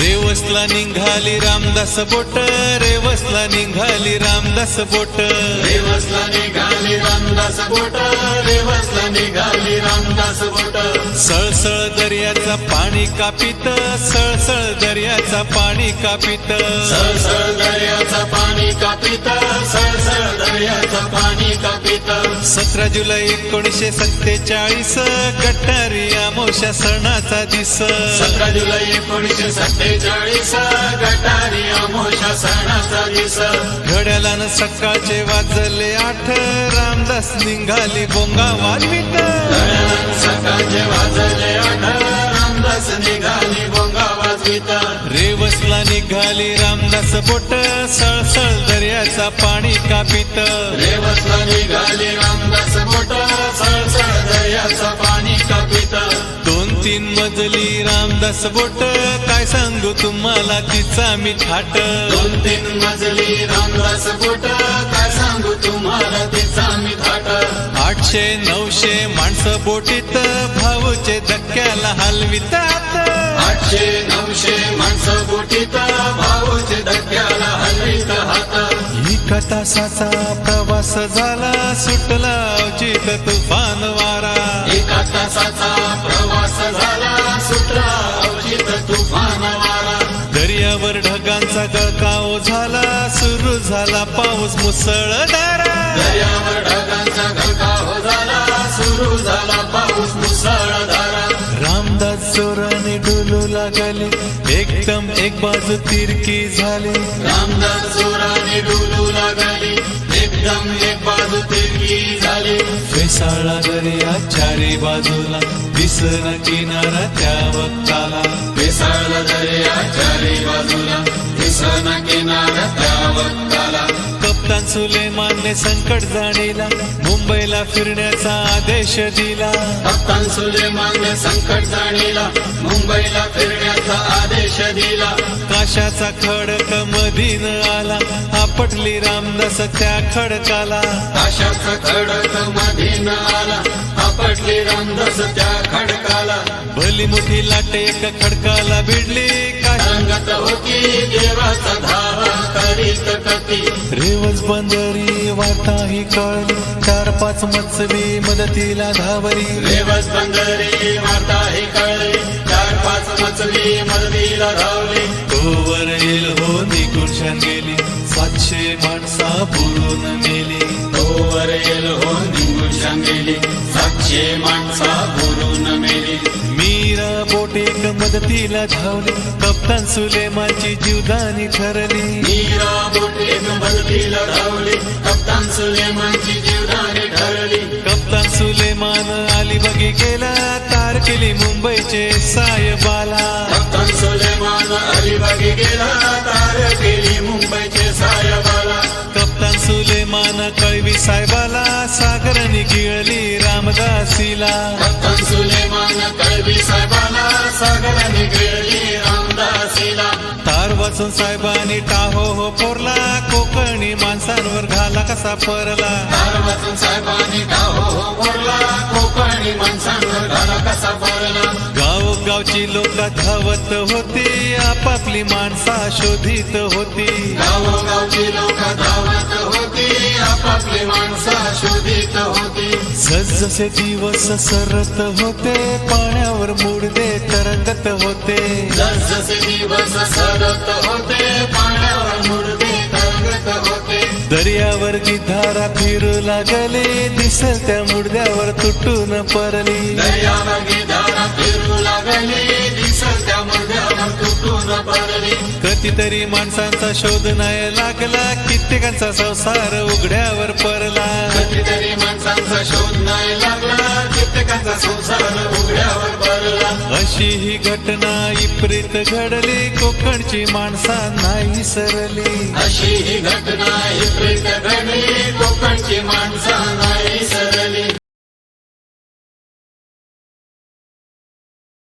रेवसला निघाली रामदास बोट रेवसला निघाली रामदास बोट. रेवसला निघाली रामदास बोट रेवसला निघाली रामदास बोट. सळसळ दर्याचा पाणी कापित सळसळ दर्याचा पाणी कापित. सळसळ दर्याचं सतरा जुलै एकोणीसशे सत्तेचाळीस गटारी अमोशा सणाचा दिस सतरा जुलै एकोणीसशे सत्तेचाळीस गटारी अमोशा सणाचा दिवस. घड्यालानं सकाळचे वाजले आठ रामदास निघाली बोंगा वाजवित. सकाळचे वाजले आठ रामदास निघाली बोंगा वाजवित. रेवसला निघाली रामदास बोट सळसळ दर्याचा पाणी कापित. रेवसला निघाली पाणी कापित. दोन तीन मजली रामदास बोट. काय सांगू तुम्हाला तिचा मी थाट दोन तीन मजली रामदास बोट. काय सांगू तुम्हाला तिचा मी थाट आठशे नऊशे माणसं बोटीत. भाऊचे धक्क्याला हलवितात आठशे नऊशे माणसं बोटीत. भाऊचे धक्क्याला हलवीत हात एका तासाचा प्रवास गळकाव झाला सुरू झाला पाऊस मुसळधारा दर्यावर ढगांचा गळकाव झाला सुरू झाला पाऊस मुसळधारा रामदास जोराने डोलू लागले एकदम एक बाजू तिरकी झाली. रामदास जोराने डुलू लागली एकदम एक बाजू तिरकी झाली. फेसाळा दर्या चारी बाजूला दिसना किनारा त्या वक्ताला. बेसाळ दर्या चारी बाजूला दिसना किनार त्या वक्ताला कप्तान सुलेमानने संकट जाणीला. मुंबईला फिरण्याचा आदेश दिला. कप्तान सुलेमानने संकट जाणीला. मुंबईला फिरण्याचा आदेश दिला. काशाचा खडक मधीन आला. आपटली रामदास त्या खडकाला. आशाचा खडक मधीन आला. आपटली रामदास त्या खडकाला. भली मोठी लाट एक खडकाला भिडली. रंगत होती देवाचा रेवज बंदरी वार्ता ही कळली. चार पाच मत्सवी मदतीला धावली. रेवस बंदरी वार्ता ही कळली. चार पाच मचली मदतीला धावली. तोवर येल हो निघून गेली. सातशे माणसा बुडून मेली तोवर येल हो निघून सांगेली सातशे माणसा मीरा मदतीला धावली. कप्तान सुलेमाची जीवदानी ठरली. मदतीला धावली. कप्तान सुलेमानची जीवदानी ठरली. कप्तान सुलेमान अलिबागी गेला. तार केली मुंबईचे सायबाला कप्तान सुलेमान अलिबागी गेला. तार केली मुंबईचे साहेबाला कप्तान सुलेमान कळवी साहेबाला सागराने गिळली रामदासीला. वाचून साहेबांनी टाहो हो पोरला कोकणी माणसांवर घाला कसा परला. वाचून साहेबांनी गाव हो बोलला कोकणी माणसांवर घाला कसा पडला गावोगावची लोक धावत होती आपापली माणसा शोधित होती. गावोगावची लोक धावत होती. आपापली माणसं शोधित होती. जसजसे दिवस सरत होते पाण्यावर मुडदे तरंगत होते. जसजसे दिवस सरत होते पाण्यावर मुडदे तरंगत होते. दर्यावर गिधारा फिरू लागले दिसल त्या मुडद्यावर तुटून परली दर्यावर गिधारा फिरू लागली दिसल त्या मुडद्यावर कधीतरी माणसांचा शोध नाही लागला कित्येकांचा संसार उघड्यावर परला कधीतरी माणसांचा शोध नाही लागला कित्येकांचा संसार उघड्यावर पडला. अशी ही घटना इप्रित घडली कोकणची माणसा नाही सरली अशी ही घटना ही प्रेत घडली कोकणची माणसं नाही सरली